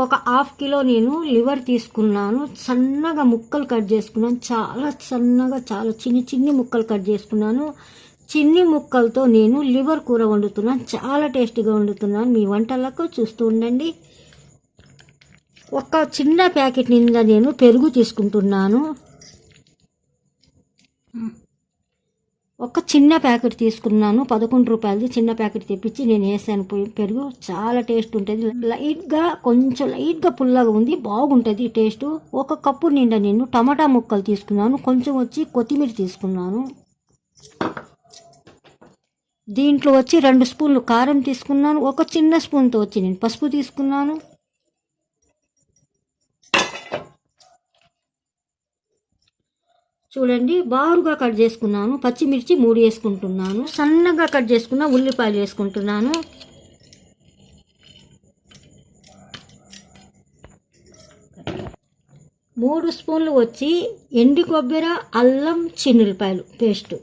ఒక half kilo నేను liver తీసుకున్నాను. సన్నగా ముక్కలు కట్ చేసుకున్నాను. చాలా సన్నగా చాలా చిన్ని చిన్ని ముక్కలు కట్ చేసుకున్నాను. చిన్ని ముక్కలతో నేను లివర్ కూర వండుతున్నాను. చాలా టేస్టీగా వండుతున్నాను. మీ వంటలకు చూస్తూ ఉండండి. ఒక చిన్న ప్యాకెట్ నిండా నేను పెరుగు తీసుకుంటున్నాను. ఒక చిన్న ప్యాకెట్ తీసుకున్నాను పదకొండు రూపాయలది చిన్న ప్యాకెట్ తెప్పించి నేను వేసాను. పెరుగు చాలా టేస్ట్ ఉంటుంది. లైట్గా కొంచెం లైట్గా పుల్లగా ఉంది బాగుంటుంది టేస్ట్. ఒక కప్పు నిండా నేను టమాటా ముక్కలు తీసుకున్నాను కొంచెం వచ్చి కొత్తిమీర తీసుకున్నాను. దీంట్లో వచ్చి రెండు స్పూన్లు కారం తీసుకున్నాను ఒక చిన్న స్పూన్తో వచ్చి నేను పసుపు తీసుకున్నాను. చూడండి బారుగా కట్ చేసుకున్నాను. పచ్చిమిర్చి మూడు వేసుకుంటున్నాను. సన్నగా కట్ చేసుకున్న ఉల్లిపాయలు వేసుకుంటున్నాను. మూడు స్పూన్లు వచ్చి ఎండి కొబ్బరి అల్లం చిన్నులపాయలు పేస్ట్.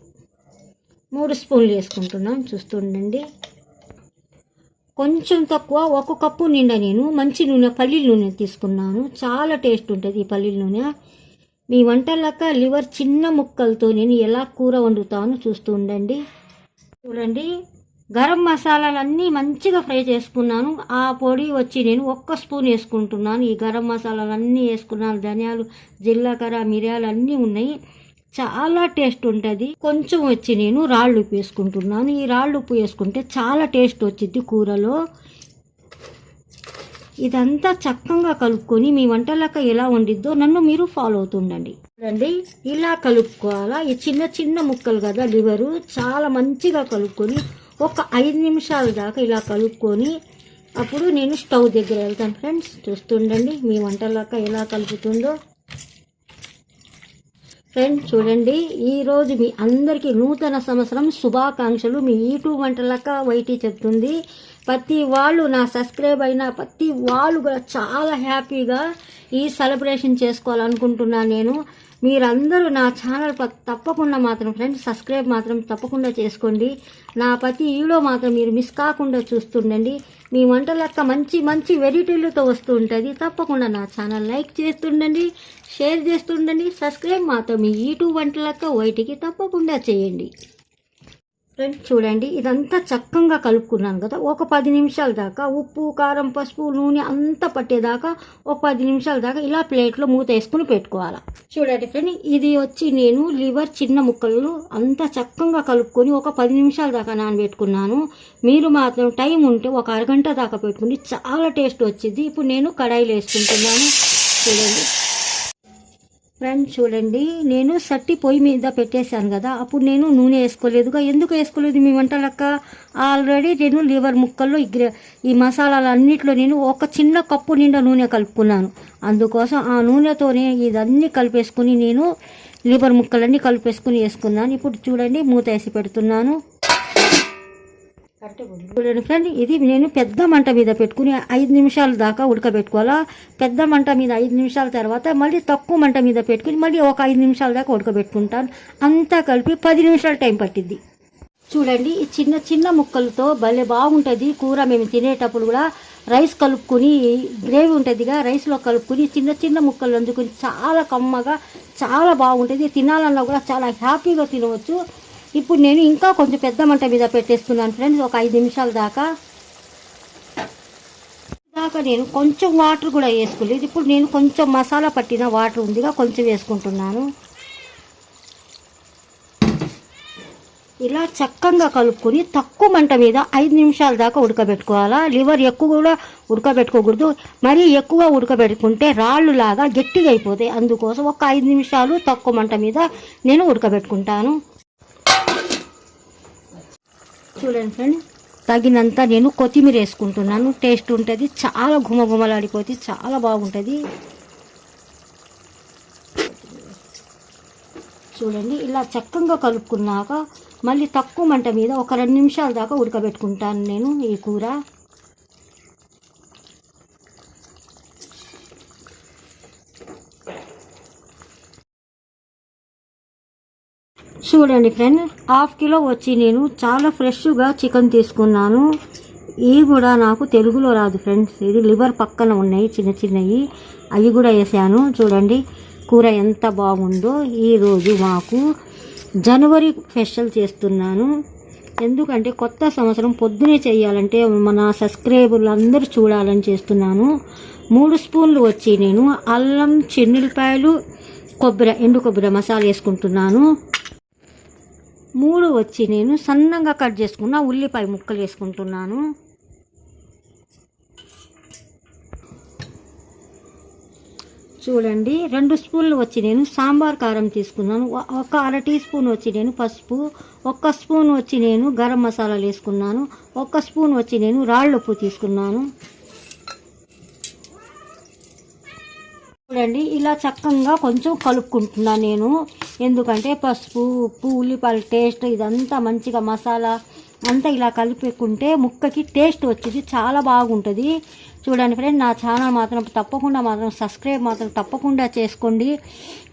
మూడు స్పూన్లు వేసుకుంటున్నాను. చూస్తుండండి. కొంచెం తక్కువ ఒక కప్పు నిండా నేను మంచి నూనె పల్లీల నూనె తీసుకున్నాను. చాలా టేస్ట్ ఉంటుంది ఈ పల్లీల నూనె. మీ వంటలక లివర్ చిన్న ముక్కలతో నేను ఎలా కూర వండుతాను చూస్తూ ఉండండి. చూడండి. గరం మసాలాలన్నీ మంచిగా ఫ్రై చేసుకున్నాను. ఆ పొడి వచ్చి నేను ఒక్క స్పూన్ వేసుకుంటున్నాను. ఈ గరం మసాలాలన్నీ వేసుకున్నాను. ధనియాలు జీలకర్ర మిరియాలు అన్నీ ఉన్నాయి. చాలా టేస్ట్ ఉంటుంది. కొంచెం వచ్చి నేను రాళ్ళు ఉప్పు వేసుకుంటున్నాను. ఈ రాళ్ళు ఉప్పు వేసుకుంటే చాలా టేస్ట్ వచ్చింది కూరలో. ఇదంతా చక్కగా కలుపుకొని మీ వంటలక ఎలా వండిద్దో నన్ను మీరు ఫాలో అవుతుండండి. చూడండి ఇలా కలుపుకోవాలా? ఈ చిన్న చిన్న ముక్కలు కదా లివరు? చాలా మంచిగా కలుపుకొని ఒక ఐదు నిమిషాల దాకా ఇలా కలుపుకొని అప్పుడు నేను స్టవ్ దగ్గర వెళ్తాను. ఫ్రెండ్స్ చూస్తుండండి మీ వంటలక ఎలా కలుపుతుందో. ఫ్రెండ్ చూడండి. ఈరోజు మీ అందరికీ నూతన సంవత్సరం శుభాకాంక్షలు. మీ యూట్యూబ్ వంటలక్క వైటీ చెప్తుంది. ప్రతి వాళ్ళు నా సబ్స్క్రైబ్ అయిన ప్రతి వాళ్ళు కూడా చాలా హ్యాపీగా ఈ సెలబ్రేషన్ చేసుకోవాలనుకుంటున్నాను నేను. మీరందరూ నా ఛానల్ తప్పకుండా మాత్రం ఫ్రెండ్స్ సబ్స్క్రైబ్ మాత్రం తప్పకుండా చేసుకోండి. నా ప్రతి వీడియో మాత్రం మీరు మిస్ కాకుండా చూస్తుండండి. మీ వంటలక్క మంచి మంచి వెరైటీలతో వస్తూ ఉంటుంది. తప్పకుండా నా ఛానల్ లైక్ చేస్తుండండి షేర్ చేస్తుండండి సబ్స్క్రైబ్ మాత్రం మీ యూట్యూబ్ వంటలక్క వైటికి తప్పకుండా చేయండి. ఫ్రెండ్స్ చూడండి ఇదంతా చక్కగా కలుపుకున్నాను కదా. ఒక పది నిమిషాల దాకా ఉప్పు కారం పసుపు నూనె అంతా పట్టేదాకా ఒక పది నిమిషాల దాకా ఇలా ప్లేట్లో మూత వేసుకుని పెట్టుకోవాలి. చూడండి ఫ్రెండ్ ఇది వచ్చి నేను లివర్ చిన్న ముక్కలు అంతా చక్కగా కలుపుకొని ఒక పది నిమిషాల దాకా నానబెట్టుకున్నాను. మీరు మాత్రం టైం ఉంటే ఒక అరగంట దాకా పెట్టుకుని చాలా టేస్ట్ వచ్చింది. ఇప్పుడు నేను కడాయిలో వేసుకుంటున్నాను. చూడండి. ఫ్రెండ్స్ చూడండి నేను సట్టి పొయ్యి మీద పెట్టేశాను కదా అప్పుడు నేను నూనె వేసుకోలేదుగా. ఎందుకు వేసుకోలేదు మీ వంటలక్క ఆల్రెడీ నేను లివర్ ముక్కల్లో ఈ ఈ మసాలాలు అన్నిట్లో నేను ఒక చిన్న కప్పు నిండా నూనె కలుపుకున్నాను. అందుకోసం ఆ నూనెతోనే ఇదన్నీ కలిపేసుకుని నేను లివర్ ముక్కలన్నీ కలిపేసుకుని వేసుకున్నాను. ఇప్పుడు చూడండి మూత వేసి పెడుతున్నాను. చూడండి ఫ్రెండ్ ఇది నేను పెద్ద మంట మీద పెట్టుకుని ఐదు నిమిషాల దాకా ఉడకబెట్టుకోవాలా? పెద్ద మంట మీద ఐదు నిమిషాల తర్వాత మళ్ళీ తక్కువ మంట మీద పెట్టుకుని మళ్ళీ ఒక ఐదు నిమిషాల దాకా ఉడకబెట్టుకుంటాను. అంతా కలిపి పది నిమిషాలు టైం పట్టిద్ది. చూడండి ఈ చిన్న చిన్న ముక్కలతో భలే బాగుంటుంది. కూర మేము తినేటప్పుడు కూడా రైస్ కలుపుకొని గ్రేవీ ఉంటుందిగా రైస్లో కలుపుకొని చిన్న చిన్న ముక్కలు అందుకుని చాలా కమ్మగా చాలా బాగుంటుంది. తినాలన్నా కూడా చాలా హ్యాపీగా తినవచ్చు. ఇప్పుడు నేను ఇంకా కొంచెం పెద్ద మంట మీద పెట్టేస్తున్నాను ఫ్రెండ్స్ ఒక ఐదు నిమిషాల దాకా. దాకా నేను కొంచెం వాటర్ కూడా వేసుకోలేదు. ఇప్పుడు నేను కొంచెం మసాలా పట్టిన వాటర్ ఉందిగా కొంచెం వేసుకుంటున్నాను. ఇలా చక్కగా కలుపుకొని తక్కువ మంట మీద ఐదు నిమిషాల దాకా ఉడకబెట్టుకోవాలా? లివర్ ఎక్కువ కూడా ఉడకబెట్టుకోకూడదు. మరీ ఎక్కువ ఉడకబెట్టుకుంటే రాళ్ళు లాగా గట్టిగా అయిపోతాయి. అందుకోసం ఒక ఐదు నిమిషాలు తక్కువ మంట మీద నేను ఉడకబెట్టుకుంటాను. చూడండి ఫ్రెండ్ తగినంత నేను కొత్తిమీర వేసుకుంటున్నాను. టేస్ట్ ఉంటుంది చాలా గుమగుమలాడిపోతుంది చాలా బాగుంటుంది. చూడండి ఇలా చక్కగా కలుపుకున్నాక మళ్ళీ తక్కువ మంట మీద ఒక రెండు నిమిషాల దాకా ఉడకబెట్టుకుంటాను నేను ఈ కూర. చూడండి ఫ్రెండ్ హాఫ్ కిలో వచ్చి నేను చాలా ఫ్రెష్గా చికెన్ తీసుకున్నాను. ఇవి కూడా నాకు తెలుగులో రాదు ఫ్రెండ్స్ ఇది లివర్ పక్కన ఉన్నాయి చిన్న చిన్నవి. అవి కూడా వేసాను. చూడండి కూర ఎంత బాగుందో ఈరోజు మాకు. జనవరి స్పెషల్ చేస్తున్నాను. ఎందుకంటే కొత్త సంవత్సరం పొద్దునే చేయాలంటే మన సబ్స్క్రైబర్లు అందరూ చూడాలని చేస్తున్నాను. మూడు స్పూన్లు వచ్చి నేను అల్లం చెన్నులపాయలు కొబ్బరి ఎండు కొబ్బరి మసాలా వేసుకుంటున్నాను. మూడు వచ్చి నేను సన్నంగా కట్ చేసుకున్న ఉల్లిపాయ ముక్కలు వేసుకుంటున్నాను. చూడండి రెండు స్పూన్లు వచ్చి నేను సాంబార్ కారం తీసుకున్నాను. ఒక అర టీ స్పూన్ వచ్చి నేను పసుపు ఒక్క స్పూన్ వచ్చి నేను గరం మసాలాలు వేసుకున్నాను. ఒక్క స్పూన్ వచ్చి నేను రాళ్ళుప్పు తీసుకున్నాను. చూడండి ఇలా చక్కగా కొంచెం కలుపుకుంటున్నాను నేను. ఎందుకంటే పసుపు ఉప్పు ఉల్లిపాయల టేస్ట్ ఇదంతా మంచిగా మసాలా అంతా ఇలా కలిపేకుంటే ముక్కకి టేస్ట్ వచ్చేది చాలా బాగుంటుంది. చూడండి ఫ్రెండ్ నా ఛానల్ మాత్రం తప్పకుండా మాత్రం సబ్స్క్రైబ్ మాత్రం తప్పకుండా చేసుకోండి.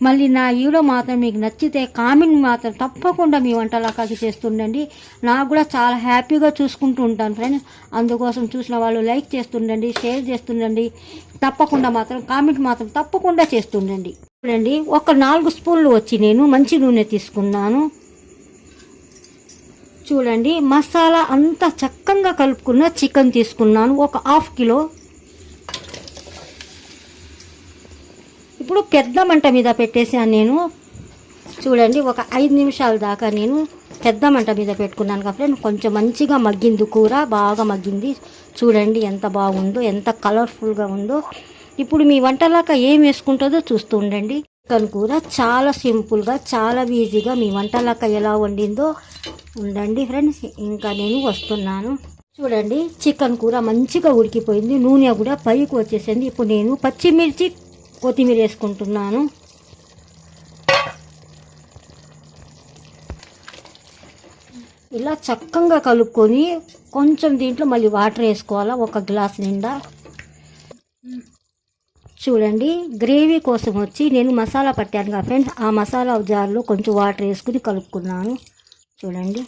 మళ్ళీ నా వీడియో మాత్రం మీకు నచ్చితే కామెంట్ మాత్రం తప్పకుండా మీ వంటలాకాకి చేస్తుండండి. నాకు కూడా చాలా హ్యాపీగా చూసుకుంటూ ఉంటాను ఫ్రెండ్స్ అందుకోసం చూసిన వాళ్ళు లైక్ చేస్తుండండి షేర్ చేస్తుండండి. తప్పకుండా మాత్రం కామెంట్ మాత్రం తప్పకుండా చేస్తుండండి. చూడండి ఒక నాలుగు స్పూన్లు వచ్చి నేను మంచి నూనె తీసుకున్నాను. చూడండి మసాలా అంతా చక్కగా కలుపుకున్న చికెన్ తీసుకున్నాను. ఒక హాఫ్ కిలో. ఇప్పుడు పెద్ద మంట మీద పెట్టేసాను నేను. చూడండి ఒక ఐదు నిమిషాల దాకా నేను పెద్ద మంట మీద పెట్టుకున్నాను కాబట్టి కొంచెం మంచిగా మగ్గింది కూర బాగా మగ్గింది. చూడండి ఎంత బాగుందో ఎంత కలర్ఫుల్గా ఉందో. ఇప్పుడు మీ వంటలాక ఏం వేసుకుంటుందో చూస్తూ ఉండండి. చికెన్ కూర చాలా సింపుల్గా చాలా ఈజీగా మీ వంటలాక ఎలా వండిందో ఉండండి ఫ్రెండ్స్. ఇంకా నేను వస్తున్నాను. చూడండి చికెన్ కూర మంచిగా ఉడికిపోయింది. నూనె కూడా పైకి వచ్చేసింది. ఇప్పుడు నేను పచ్చిమిర్చి కొత్తిమీర వేసుకుంటున్నాను. ఇలా చక్కగా కలుపుకొని కొంచెం దీంట్లో మళ్ళీ వాటర్ వేసుకోవాలా? ఒక గ్లాస్ నిండా. చూడండి గ్రేవీ కోసం వచ్చి నేను మసాలా పట్టాను కదా ఫ్రెండ్స్ ఆ మసాలా జార్లో కొంచెం వాటర్ వేసుకుని కలుపుకున్నాను. చూడండి.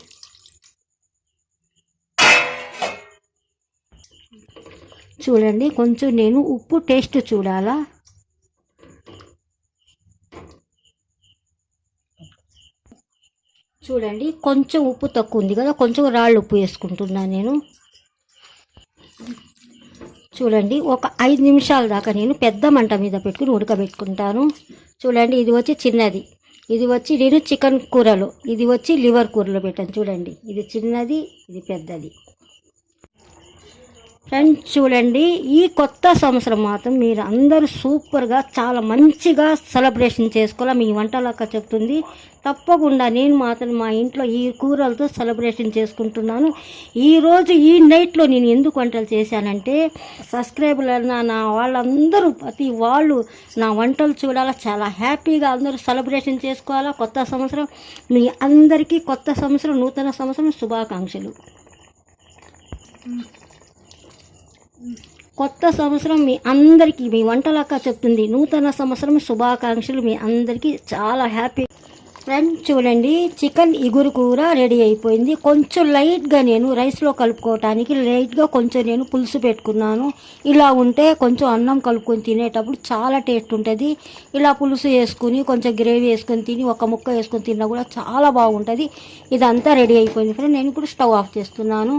చూడండి కొంచెం నేను ఉప్పు టేస్ట్ చూడాలా? చూడండి కొంచెం ఉప్పు తక్కువ ఉంది కదా కొంచెం రాళ్ళు ఉప్పు వేసుకుంటున్నాను నేను. చూడండి ఒక ఐదు నిమిషాల దాకా నేను పెద్ద మంట మీద పెట్టుకుని ఉడకబెట్టుకుంటాను. చూడండి ఇది వచ్చి చిన్నది. ఇది వచ్చి నేను చికెన్ కూరలో ఇది వచ్చి లివర్ కూరలో పెట్టాను. చూడండి ఇది చిన్నది ఇది పెద్దది. ఫ్రెండ్స్ చూడండి ఈ కొత్త సంవత్సరం మాత్రం మీరు అందరూ సూపర్గా చాలా మంచిగా సెలబ్రేషన్ చేసుకోవాలి మీ వంటలక్క చెప్తుంది. తప్పకుండా నేను మాత్రం మా ఇంట్లో ఈ కూరలతో సెలబ్రేషన్ చేసుకుంటున్నాను. ఈరోజు ఈ నైట్లో నేను ఎందుకు వంటలు చేశానంటే సబ్స్క్రైబర్లు నా నా వాళ్ళందరూ ప్రతి వాళ్ళు నా వంటలు చూడాలా చాలా హ్యాపీగా అందరూ సెలబ్రేషన్ చేసుకోవాలా. కొత్త సంవత్సరం మీ అందరికీ కొత్త సంవత్సరం నూతన సంవత్సరం శుభాకాంక్షలు. కొత్త సంవత్సరం మీ అందరికీ మీ వంటలక్క చెప్తుంది. నూతన సంవత్సరం శుభాకాంక్షలు మీ అందరికీ. చాలా హ్యాపీ. ఫ్రెండ్ చూడండి చికెన్ ఇగురు కూర రెడీ అయిపోయింది. కొంచెం లైట్గా నేను రైస్లో కలుపుకోవటానికి లైట్గా కొంచెం నేను పులుసు పెట్టుకున్నాను. ఇలా ఉంటే కొంచెం అన్నం కలుపుకొని తినేటప్పుడు చాలా టేస్ట్ ఉంటుంది. ఇలా పులుసు వేసుకుని కొంచెం గ్రేవీ వేసుకొని తిని ఒక ముక్క వేసుకొని తిన్నా కూడా చాలా బాగుంటుంది. ఇదంతా రెడీ అయిపోయింది. ఫ్రెండ్ నేను ఇప్పుడు స్టవ్ ఆఫ్ చేస్తున్నాను.